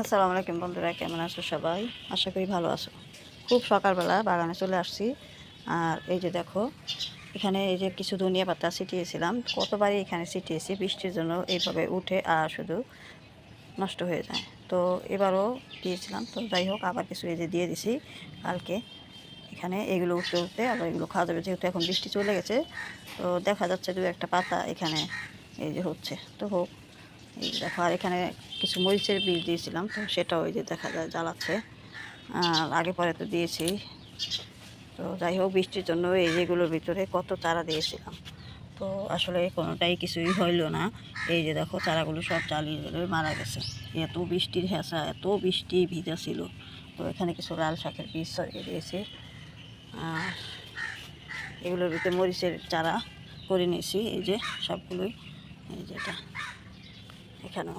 আসসালামু আলাইকুম বন্ধুরা, কেমন আছো সবাই? আশা করি ভালো আছো। খুব সকালবেলা বাগানে চলে আসছি। আর এই যে দেখো, এখানে এই যে কিছু ধনিয়া পাতা ছিটিয়েছিলাম। কতবারই এখানে ছিটিয়েছি, বৃষ্টির জন্য এইভাবে উঠে আর শুধু নষ্ট হয়ে যায়। তো এবারও দিয়েছিলাম, তো যাই হোক, আবার কিছু এই যে দিয়ে দিছি কালকে। এখানে এগুলো উঠতে উঠতে আবার এগুলো খাওয়া যাবে, যেহেতু এখন বৃষ্টি চলে গেছে। তো দেখা যাচ্ছে দু একটা পাতা এখানে এই যে হচ্ছে। তো হোক এই দেখো, আর এখানে কিছু মরিচের বীজ দিয়েছিলাম, তো সেটাও ওই যে দেখা যায় জ্বালাচ্ছে। আগে পরে তো দিয়েছি। তো যাই হোক, বৃষ্টির জন্য এই যেগুলোর ভিতরে কত চারা দিয়েছিলাম, তো আসলে কোনোটাই কিছুই হইল না। এই যে দেখো, চারাগুলো সব চালিয়ে মারা গেছে। এত বৃষ্টির হেঁচা এত বৃষ্টি ভিজা ছিল। তো এখানে কিছু লাল শাকের বীজ ছড়িয়ে দিয়েছি। আর এগুলোর ভিতরে মরিচের চারা করে নিয়েছি, এই যে সবগুলোই, এই যেটা এখানেও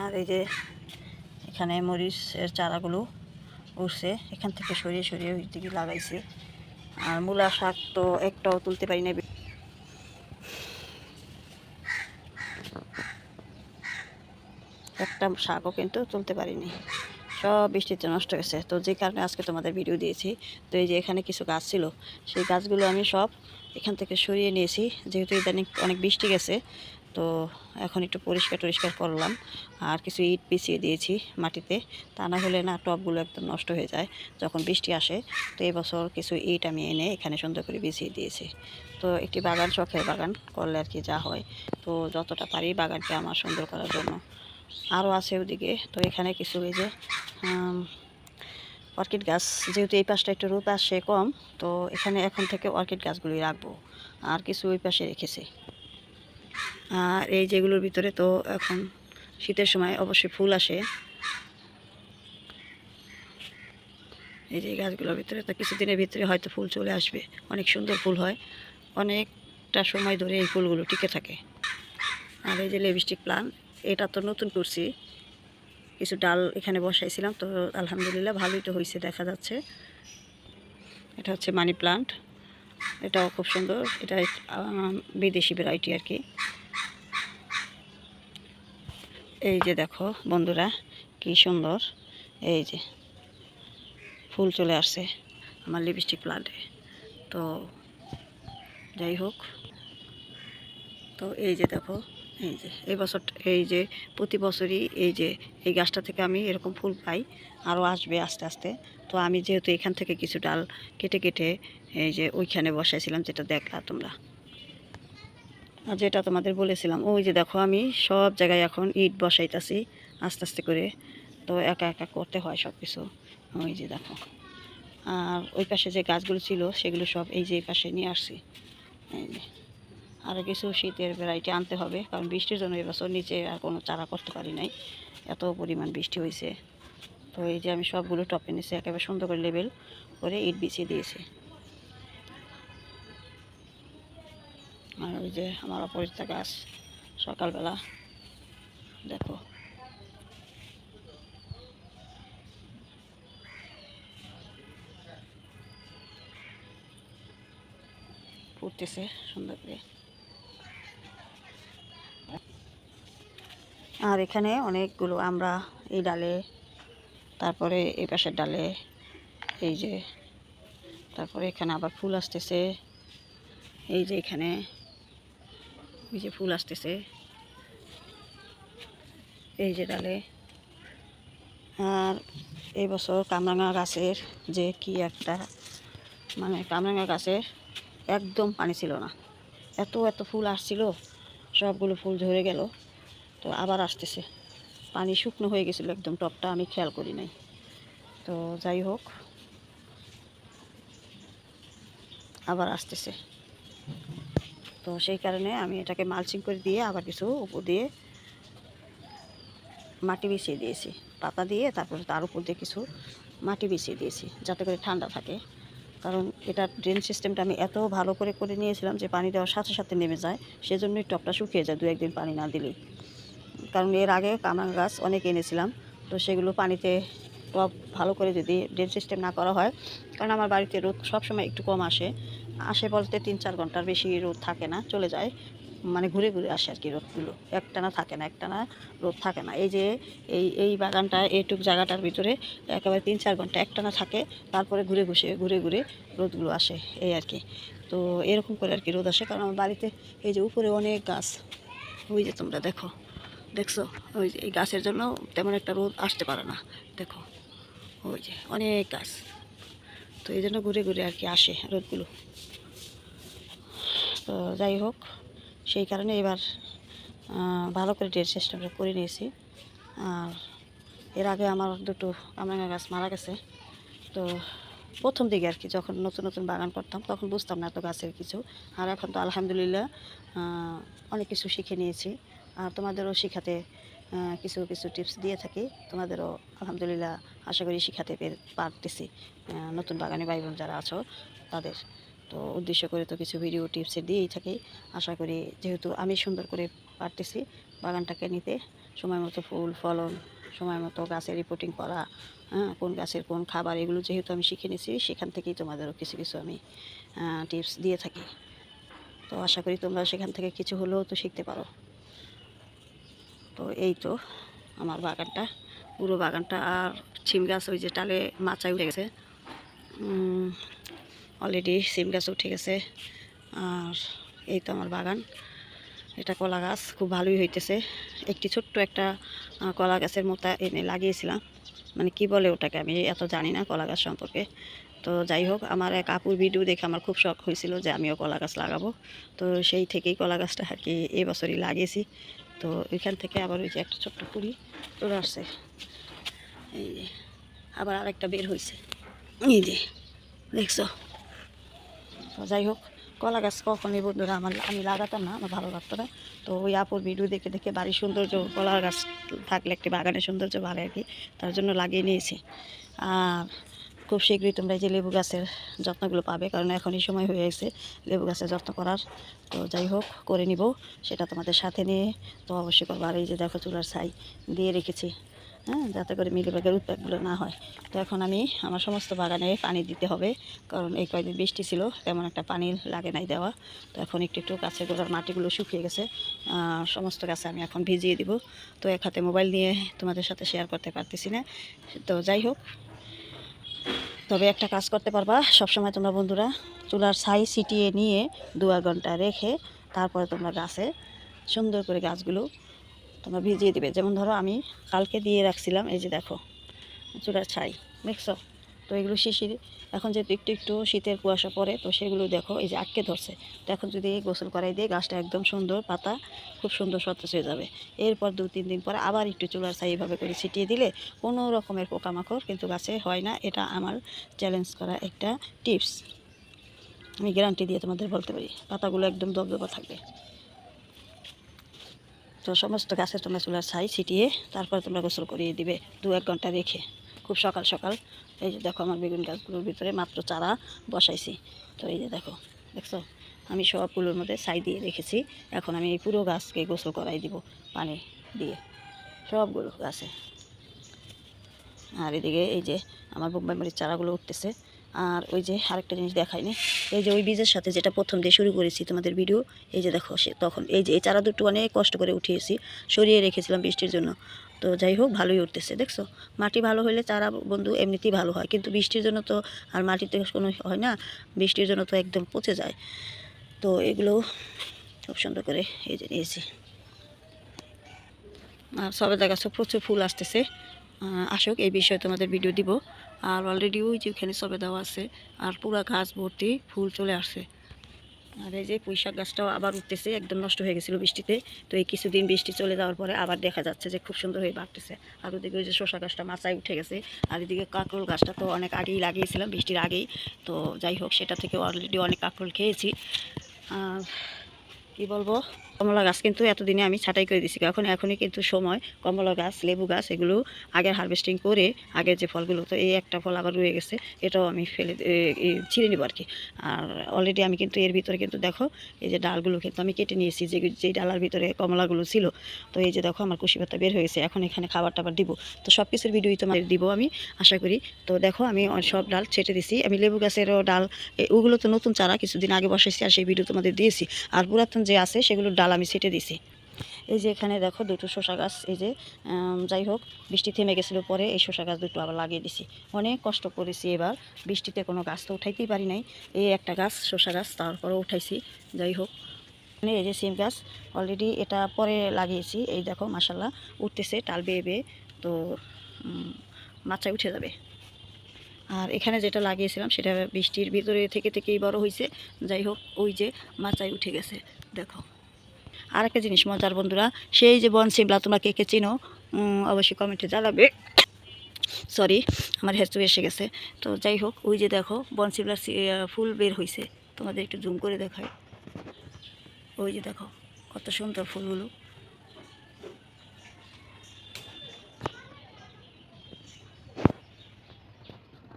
আর এই যে এখানে মরিচের চারাগুলো উঠছে, এখান থেকে সরিয়ে সরিয়ে ওই দিকে লাগাইছি। আর মূলা শাক তো একটাও তুলতে পারি না একটা শাকও কিন্তু তুলতে পারিনি। সব বৃষ্টিতে নষ্ট হয়েছে। তো যে কারণে আজকে তোমাদের ভিডিও দিয়েছি। তো এই যে এখানে কিছু গাছ ছিল, সেই গাছগুলো আমি সব এখান থেকে সরিয়ে নিয়েছি। যেহেতু ইদানিং অনেক বৃষ্টি গেছে তো এখন একটু পরিষ্কার টরিষ্কার করলাম। আর কিছু ইট পিছিয়ে দিয়েছি মাটিতে। তা না হলে না টবগুলো একদম নষ্ট হয়ে যায় যখন বৃষ্টি আসে। তো এবছর কিছু ইট আমি এনে এখানে সুন্দর করে বিছিয়ে দিয়েছি। তো একটি বাগান শখের বাগান করলে আর কি যা হয়। তো যতটা পারি বাগানকে আমার সুন্দর করার জন্য। আরও আছে ওদিকে। তো এখানে কিছু এই যে অর্কিড গাছ। যেহেতু এই পাশটা একটু রোদ আসে কম, তো এখানে এখন থেকে অর্কিড গাছগুলি রাখব। আর কিছু ওই পাশে রেখেছি। আর এই যেগুলোর ভিতরে তো এখন শীতের সময় অবশ্যই ফুল আসে। এই যে গাছগুলোর ভিতরে তো কিছুদিনের ভিতরে হয়তো ফুল চলে আসবে। অনেক সুন্দর ফুল হয়। অনেকটা সময় ধরে এই ফুলগুলো টিকে থাকে। আর এই যে লিপস্টিক প্লান্ট এটা তো নতুন করছি। কিছু ডাল এখানে বসাইছিলাম, তো আলহামদুলিল্লাহ ভালোই তো হয়েছে দেখা যাচ্ছে। এটা হচ্ছে মানি প্লান্ট এটাও খুব সুন্দর। এটা বিদেশি ভ্যারাইটি আর কি। এই যে দেখো বন্ধুরা, কি সুন্দর। এই যে ফুল চলে আসছে আমার লিপস্টিক প্লান্টে তো যাই হোক, তো এই যে দেখো, এই যে এই বছর, এই যে প্রতি বছরই এই যে এই গাছটা থেকে আমি এরকম ফুল পাই, আরও আসবে আস্তে আস্তে। তো আমি যেহেতু এখান থেকে কিছু ডাল কেটে কেটে এই যে ওইখানে বসাইছিলাম, যেটা দেখলা তোমরা। যেটা তোমাদের বলেছিলাম, ওই যে দেখো আমি সব জায়গায় এখন ইট বসাইতাছি আস্তে আস্তে করে। তো একা একা করতে হয় সব কিছু ওই যে দেখো। আর ওই পাশে যে গাছগুলো ছিল, সেগুলো সব এই যে পাশে নিয়ে আসছি। এই যে। আরও কিছু শীতের ভ্যারাইটি আনতে হবে, কারণ বৃষ্টির জন্য এবছর নিচে আর কোনো চারা করতে পারি নাই। এত পরিমাণ বৃষ্টি হয়েছে তো এই যে আমি সবগুলো টপে নিয়েছি একেবারে সুন্দর করে লেবেল করে ইট বিছিয়ে দিয়েছি। আর ওই যে আমার অপরিচিতা গাছ সকালবেলা। দেখো। ফুটতেছে সুন্দর করে। আর এখানে অনেকগুলো আমরা এই ডালে, তারপরে এই পাশের ডালে, এই যে, তারপরে এখানে আবার ফুল আসতেছে। এই যে এখানে এই যে ফুল আসতেছে। এই যে ডালে। আর এই বছর কামরাঙা গাছের যে কি একটা মানে কামরাঙা গাছের একদম পানি ছিল না। এত এত ফুল আসছিল, সবগুলো ফুল ঝরে গেল, তো আবার আসতেছে। পানি শুকনো হয়ে গেছিল একদম টপটা, আমি খেয়াল করি নাই। তো যাই হোক, আবার আসতেছে। তো সেই কারণে আমি এটাকে মালচিং করে দিয়ে আবার কিছু উপর দিয়ে মাটি বিছিয়ে দিয়েছি। পাতা দিয়ে তারপরে তার উপর দিয়ে কিছু মাটি বিছিয়ে দিয়েছি, যাতে করে ঠান্ডা থাকে। কারণ এটা ড্রেন সিস্টেমটা আমি এত ভালো করে করে নিয়েছিলাম যে পানি দেওয়ার সাথে সাথে নেমে যায়, সেজন্যই টপটা শুকিয়ে যায় দু একদিন পানি না দিলেই। কারণ এর আগে কামরাঙা গাছ অনেক এনেছিলাম, তো সেগুলো পানিতে টপ ভালো করে যদি ড্রেন সিস্টেম না করা হয়, কারণ আমার বাড়িতে রোদ সবসময় একটু কম আসে আসে বলতে তিন চার ঘণ্টার বেশি রোদ থাকে না, চলে যায়। মানে ঘুরে ঘুরে আসে আর কি রোদগুলো। একটানা থাকে না, একটানা রোদ থাকে না। এই যে এই এই বাগানটা, এইটুক জায়গাটার ভিতরে একেবারে তিন চার ঘণ্টা একটানা থাকে, তারপরে ঘুরে ঘুষে, ঘুরে ঘুরে রোদগুলো আসে, এই আর কি। তো এরকম করে আর কি রোদ আসে। কারণ আমার বাড়িতে এই যে উপরে অনেক গাছ, ওই যে তোমরা দেখো, দেখছ? ওই যে এই গাছের জন্য তেমন একটা রোদ আসতে পারে না। দেখো, ওই যে অনেক গাছ। তো এই জন্য ঘুরে ঘুরে আর কি আসে রোদগুলো। তো যাই হোক, সেই কারণে এবার ভালো করে ডেট সিস্টেমটা করে নিয়েছি। আর এর আগে আমার দুটো কামরাঙ্গা গাছ মারা গেছে। তো প্রথম দিকে আর কি যখন নতুন নতুন বাগান করতাম, তখন বুঝতাম না এত গাছের কিছু। আর এখন তো আলহামদুলিল্লাহ অনেক কিছু শিখে নিয়েছি। আর তোমাদেরও শেখাতে কিছু কিছু টিপস দিয়ে থাকি। তোমাদেরও আলহামদুলিল্লাহ আশা করি শিখাতে পেরে, পারতেছি। নতুন বাগানে ভাই বোন যারা আছো, তাদের। তো উদ্দেশ্য করে তো কিছু ভিডিও টিপসে দিয়েই থাকি। আশা করি যেহেতু আমি সুন্দর করে পারতেছি বাগানটাকে নিতে, সময় মতো ফুল, ফলন, সময় মতো গাছের রিপোর্টিং করা হ্যাঁ কোন গাছের কোন খাবার, এগুলো যেহেতু আমি শিখে নিয়েছি সেখান থেকেই তোমাদেরও কিছু কিছু আমি টিপস দিয়ে থাকি। তো আশা করি তোমরা সেখান থেকে কিছু হলেও তো শিখতে পারো। তো এই তো আমার বাগানটা, পুরো বাগানটা আর ছিম গাছ ওই যে টালে মাচায় উঠে গেছে। অলরেডি সিম গাছ উঠে গেছে। আর এই তো আমার বাগান, এটা কলা গাছ, খুব ভালোই হইতেছে। একটি ছোট্ট একটা কলা গাছের মতো এনে লাগিয়েছিলাম। মানে কি বলে ওটাকে আমি এত জানি না কলা গাছ সম্পর্কে। তো যাই হোক, আমার এক আপুর ভিডিও দেখে আমার খুব শখ হয়েছিল যে আমিও কলা গাছ লাগাবো। তো সেই থেকেই কলা গাছটা আর কি এবছরই লাগিয়েছি। তো এখান থেকে আবার ওই যে একটা ছোট্ট কুড়ি চলে আসছে। এই যে, আবার আরেকটা বের হয়েছে এই যে, দেখছ? তো যাই হোক, কলা গাছ কখনই বন্ধুরা আমার আমি লাগাতাম না, আমার ভালো লাগতো না। তো ওই আপুর ভিডিও দেখে দেখে বাড়ির সৌন্দর্য, কলা গাছ থাকলে একটি বাগানের সৌন্দর্য ভালো আর কি, তার জন্য লাগিয়ে নিয়েছি। আর খুব শীঘ্রই তোমরা এই যে লেবু গাছের যত্নগুলো পাবে, কারণ এখনই সময় হয়ে গেছে লেবু গাছের যত্ন করার। তো যাই হোক, করে নিব, সেটা তোমাদের সাথে নিয়ে তো অবশ্যই করব। আর এই যে দেখো চুলার ছাই দিয়ে রেখেছি হ্যাঁ যাতে করে মিলিবাগের উৎপাদগুলো না হয়। তো এখন আমি আমার সমস্ত বাগানে পানি দিতে হবে, কারণ এই কয়দিন বৃষ্টি ছিল, তেমন একটা পানি লাগে নাই দেওয়া। তো এখন একটু একটু গাছের গোড়ার মাটিগুলো শুকিয়ে গেছে সমস্ত গাছে আমি এখন ভিজিয়ে দিব। তো এক হাতে মোবাইল নিয়ে তোমাদের সাথে শেয়ার করতে পারতেছি না। তো যাই হোক তবে একটা কাজ করতে পারবা। সবসময় তোমরা বন্ধুরা চুলার ছাই ছিটিয়ে নিয়ে দু ঘণ্টা রেখে তারপরে তোমরা গাছে সুন্দর করে গাছগুলো তোমরা ভিজিয়ে দিবে। যেমন ধরো আমি কালকে দিয়ে রাখছিলাম, এই যে দেখো, চুলার ছাই, দেখছ? তো এগুলো শিশির এখন যেহেতু একটু একটু শীতের কুয়াশা পড়ে, তো সেগুলো দেখো, এই যে আটকে ধরছে। তো এখন যদি গোসল করাই দিয়ে গাছটা একদম সুন্দর পাতা, খুব সুন্দর সতেজ হয়ে যাবে। এরপর দু, তিন দিন পরে আবার একটু চুলার ছাই এভাবে করে ছিটিয়ে দিলে কোনো রকমের পোকামাকড় কিন্তু গাছে হয় না। এটা আমার চ্যালেঞ্জ করা একটা টিপস আমি গ্যারান্টি দিয়ে তোমাদের বলতে পারি, পাতাগুলো একদম দবদবা থাকবে। তো সমস্ত গাছে তোমরা চুলার ছাই ছিটিয়ে তারপর তোমরা গোসল করিয়ে দিবে দু, এক ঘণ্টা রেখে। খুব সকাল সকাল এই যে দেখো আমার বেগুন গাছগুলোর ভিতরে মাত্র চারা বসাইছি। তো এই যে দেখো, দেখছ? আমি সবগুলোর মধ্যে ছাই দিয়ে রেখেছি। এখন আমি এই পুরো গাছকে গোসল করাই দিব পানি দিয়ে। সবগুলো গাছে। আর এদিকে এই যে আমার বোম্বাই মরিচ চারাগুলো উঠতেছে। আর ওই যে আরেকটা জিনিস দেখায়নি এই যে ওই বীজের সাথে যেটা প্রথম দিয়ে শুরু করেছি তোমাদের ভিডিও এই যে দেখো সে তখন, এই যে এই চারা দুটো অনেক কষ্ট করে উঠিয়েছি, সরিয়ে রেখেছিলাম বৃষ্টির জন্য। তো যাই হোক, ভালোই উঠতেছে, দেখছ? মাটি ভালো হলে চারা বন্ধু এমনিতেই ভালো হয়, কিন্তু বৃষ্টির জন্য তো আর মাটিতে কোনো হয় না, বৃষ্টির জন্য তো একদম পচে যায়। তো এগুলো খুব সুন্দর করে এই যে নিয়েছি। আর সবেদা গাছে প্রচুর ফুল আসতেছে। আসুক, এই বিষয়ে তোমাদের ভিডিও দিব। আর অলরেডি ওই যে ওখানে সবে দেওয়া আছে, আর পুরা গাছ ভর্তি ফুল চলে আসছে। আর এই যে পুঁইশাক গাছটাও আবার উঠতেছে, একদম নষ্ট হয়ে গেছিল বৃষ্টিতে। তো এই কিছুদিন বৃষ্টি চলে যাওয়ার পরে আবার দেখা যাচ্ছে যে খুব সুন্দর হয়ে বাড়তেছে। আর ওদিকে ওই যে শসা গাছটা মাচায় উঠে গেছে, আর এদিকে কাঁকরোল গাছটা তো অনেক আগেই লাগিয়েছিলাম বৃষ্টির আগেই। তো যাই হোক, সেটা থেকে অলরেডি অনেক কাঁকরোল খেয়েছি। আর কি বলব? কমলা গাছ কিন্তু এতদিনে আমি ছাঁটাই করে দিছি এখন, এখনই কিন্তু সময়। কমলা গাছ, লেবু গাছ, এগুলো আগের হারভেস্টিং করে আগের যে ফলগুলো, তো এই একটা ফল আবার রয়ে গেছে, এটাও আমি ফেলে ছিঁড়ে নিব আর কি আর অলরেডি আমি কিন্তু এর ভিতরে কিন্তু দেখো, এই যে ডালগুলো কিন্তু আমি কেটে নিয়েছি, যে যেই ডালার ভিতরে কমলাগুলো ছিল, তো এই যে দেখো আমার কুশি পাতা বের হয়েছে, এখন এখানে খাবার টাবার দিব। তো সব কিছুর ভিডিওই তোমাদের দিব আমি, আশা করি। তো দেখো আমি সব ডাল ছেটে দিছি। আমি লেবু গাছেরও ডাল ওগুলো তো নতুন চারা, কিছুদিন আগে বসাইছি আর সেই ভিডিও তোমাদের দিয়েছি। আর পুরাতন যে আছে সেগুলোর ডাল আমি ছিটে দিছি। এই যে এখানে দেখো দুটো শসা গাছ, এই যে যাই হোক, বৃষ্টি থেমে গেছিল পরে এই শসা গাছ দুটো আবার লাগিয়ে দিছি। অনেক কষ্ট করেছি এবার, বৃষ্টিতে কোনো গাছ তো উঠাইতেই পারি নাই। এই একটা গাছ, শসা গাছ তারপরে উঠাইছি, যাই হোক। মানে এই যে সিম গাছ অলরেডি এটা পরে লাগিয়েছি, এই দেখো মাসাল্লাহ উঠতেছে টাল বেয়ে বেয়ে, তো মাচায় উঠে যাবে। আর এখানে যেটা লাগিয়েছিলাম, সেটা বৃষ্টির ভিতরে থেকে থেকেই বড় হয়েছে যাই হোক, ওই যে মাচায় উঠে গেছে। দেখো। আর একটা জিনিস মজার বন্ধুরা, সেই যে বন সিমলা, তোমরা কে কে চিনো অবশ্যই কমেন্টে জানাবে। সরি আমার হেঁচু এসে গেছে। তো যাই হোক, ওই যে দেখো, বন সিমলার ফুল বের হয়েছে তোমাদের একটু জুম করে দেখায় ওই যে দেখো, কত সুন্দর ফুলগুলো।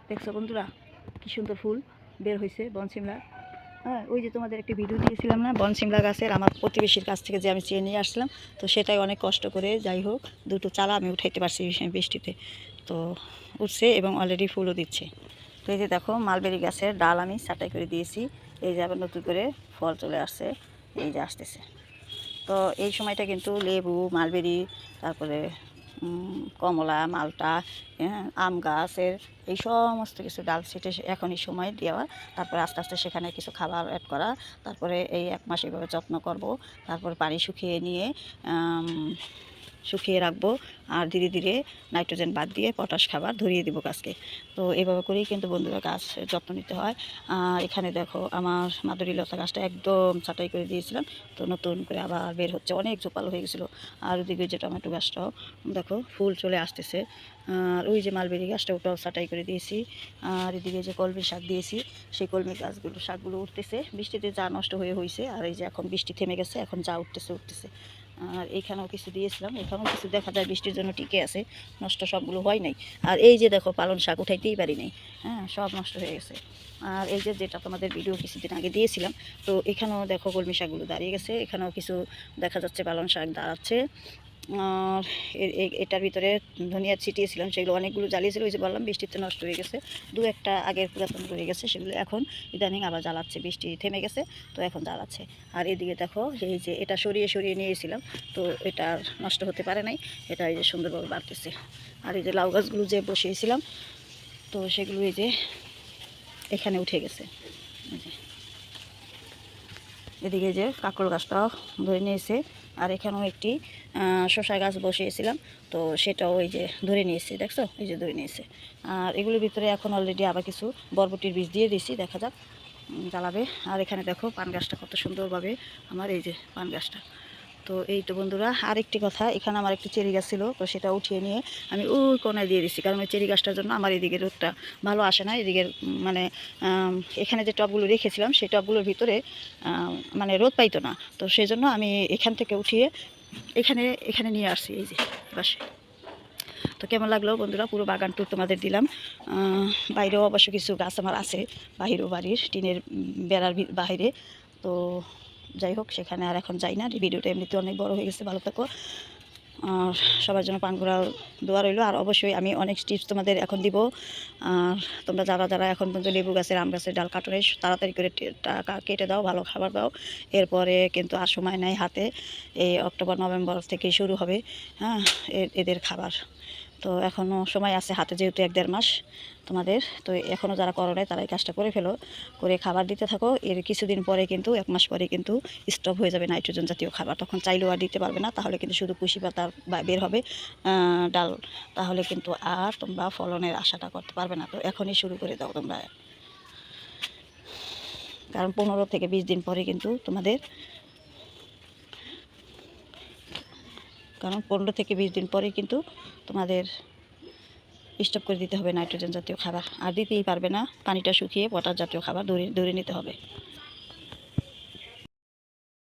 দেখছ বন্ধুরা, কি সুন্দর ফুল বের হয়েছে বন বনসিমলা হ্যাঁ ওই যে তোমাদের একটি ভিডিও দিয়েছিলাম না বনসিমলা গাছের আমার প্রতিবেশীর কাছ থেকে যে আমি চেয়ে নিয়ে আসলাম তো সেটাই অনেক কষ্ট করে, যাই হোক, দুটো চালা আমি উঠাইতে পারছি বৃষ্টিতে। তো উঠছে এবং অলরেডি ফুলও দিচ্ছে। তো এই যে দেখো, মালবেরি গাছের ডাল আমি ছাটাই করে দিয়েছি। এই যে আবার নতুন করে ফল চলে আসছে, এই যে আসতেছে। তো এই সময়টা কিন্তু লেবু, মালবেরি, তারপরে কমলা মালটা হ্যাঁ, আম গাছের এই সমস্ত কিছু ডাল ছিটে এখন এই সময় দেওয়া। তারপরে আস্তে আস্তে সেখানে কিছু খাবার অ্যাড করা। তারপরে এই এক মাস এভাবে যত্ন করব। তারপর পানি শুকিয়ে নিয়ে শুকিয়ে রাখব আর ধীরে ধীরে নাইট্রোজেন বাদ দিয়ে পটাশ খাবার ধরিয়ে দিব গাছকে। তো এভাবে করেই কিন্তু বন্ধুরা গাছ যত্ন নিতে হয়। আর এখানে দেখো আমার মাদুরি লতা গাছটা একদম ছাটাই করে দিয়েছিলাম। তো নতুন করে আবার বের হচ্ছে, অনেক জোপালো হয়ে গেছিল। আর ওদিকে যে টমেটো গাছটাও, দেখো ফুল চলে আসতেছে। আর ওই যে মালবেরি গাছটা, ওটাও ছাটাই করে দিয়েছি। আর এদিকে যে কলমি শাক দিয়েছি, সেই কলমি গাছগুলো, শাকগুলো উঠতেছে। বৃষ্টিতে যা নষ্ট হয়ে হয়েছে আর এই যে এখন বৃষ্টি থেমে গেছে, এখন যা উঠতেছে উঠতেছে। আর এইখানেও কিছু দিয়েছিলাম, এখানেও কিছু দেখা যায় বৃষ্টির জন্য টিকে আছে, নষ্ট সবগুলো হয় নাই। আর এই যে দেখো পালন শাক উঠাইতেই পারি নাই। হ্যাঁ সব নষ্ট হয়ে গেছে। আর এই যে যেটা তোমাদের ভিডিও কিছুদিন আগে দিয়েছিলাম, তো এখানেও দেখো কলমি শাকগুলো দাঁড়িয়ে গেছে, এখানেও কিছু দেখা যাচ্ছে পালন শাক দাঁড়াচ্ছে। আর এটার ভিতরে ধনিয়া ছিটিয়েছিলাম, সেগুলো অনেকগুলো জ্বালিয়েছিল, ওই যে বললাম, বৃষ্টিতে নষ্ট হয়ে গেছে। দু একটা আগের পুরাতন রয়ে গেছে, সেগুলো এখন ইদানিং আবার জ্বালাচ্ছে, বৃষ্টি থেমে গেছে, তো এখন জ্বালাচ্ছে। আর এদিকে দেখো, এই যে এটা সরিয়ে সরিয়ে নিয়েছিলাম, তো এটা নষ্ট হতে পারে নাই, এটা এই যে সুন্দরভাবে বাড়তেছে। আর এই যে লাউ গাছগুলো যে বসিয়েছিলাম, তো সেগুলো এই যে এখানে উঠে গেছে। এদিকে যে কাকড় গাছটাও ধরে নিয়েছে, আর এখানেও একটি শশা গাছ বসিয়েছিলাম, তো সেটাও ওই যে ধরে নিয়েছে, দেখছ? এই যে ধরে নিয়েছে। আর এগুলোর ভিতরে এখন অলরেডি আবার কিছু বরবটির বীজ দিয়ে দিয়েছি, দেখা যাক জ্বালাবে। আর এখানে দেখো পান গাছটা কত সুন্দরভাবে, আমার এই যে পান গাছটা। তো এই তো বন্ধুরা, আরেকটি কথা, এখানে আমার একটি চেরি গাছ ছিল, তো সেটা উঠিয়ে নিয়ে আমি ওই কোনায় দিয়ে দিচ্ছি কারণ ওই চেরি গাছটার জন্য আমার এদিকে রোদটা ভালো আসে না, এদিকের মানে এখানে যে টবগুলো রেখেছিলাম, সেই টবগুলোর ভিতরে মানে রোদ পাইতো না, তো সেই জন্য আমি এখান থেকে উঠিয়ে এখানে এখানে নিয়ে আসছি, এই যে, পাশে। তো কেমন লাগল বন্ধুরা? পুরো বাগান টুর তোমাদের দিলাম। বাইরেও অবশ্য কিছু গাছ আমার আছে, বাহিরেও বাড়ির, টিনের বেড়ার বাইরে। তো যাই হোক, সেখানে আর এখন যাই না। ভিডিওটা এমনিতে অনেক বড় হয়ে গেছে, ভালো থাকো। আর সবার জন্য পানগুড়া দোয়া রইল। আর অবশ্যই আমি অনেক টিপস তোমাদের এখন দিব। আর তোমরা যারা যারা এখন পর্যন্ত লেবু গাছের, আম গাছের ডাল কাটনে তাড়াতাড়ি করে টাকা কেটে দাও, ভালো খাবার দাও। এরপরে কিন্তু আর সময় নাই হাতে। এই অক্টোবর, নভেম্বর থেকেই শুরু হবে হ্যাঁ এদের খাবার। তো এখনও সময় আছে হাতে যেহেতু এক দেড় মাস তোমাদের, তো এখনও যারা করো নাই তারা এই কাজটা করে ফেলো, করে খাবার দিতে থাকো। এর কিছুদিন পরে কিন্তু, এক মাস পরে কিন্তু স্টপ হয়ে যাবে নাইট্রোজেন জাতীয় খাবার। তখন চাইলেও আর দিতে পারবে না, তাহলে কিন্তু শুধু কুশি পাতা বের হবে ডাল। তাহলে কিন্তু আর তোমরা ফলনের আশাটা করতে পারবে না। তো এখনই শুরু করে দাও তোমরা। কারণ পনেরো থেকে বিশ দিন পরে কিন্তু তোমাদের কারণ পনেরো থেকে বিশ দিন পরে কিন্তু তোমাদের স্টপ করে দিতে হবে নাইট্রোজেন জাতীয় খাবার। আর দিতেই পারবে না, পানিটা শুকিয়ে পটাশ জাতীয় খাবার ধরে ধরে নিতে হবে।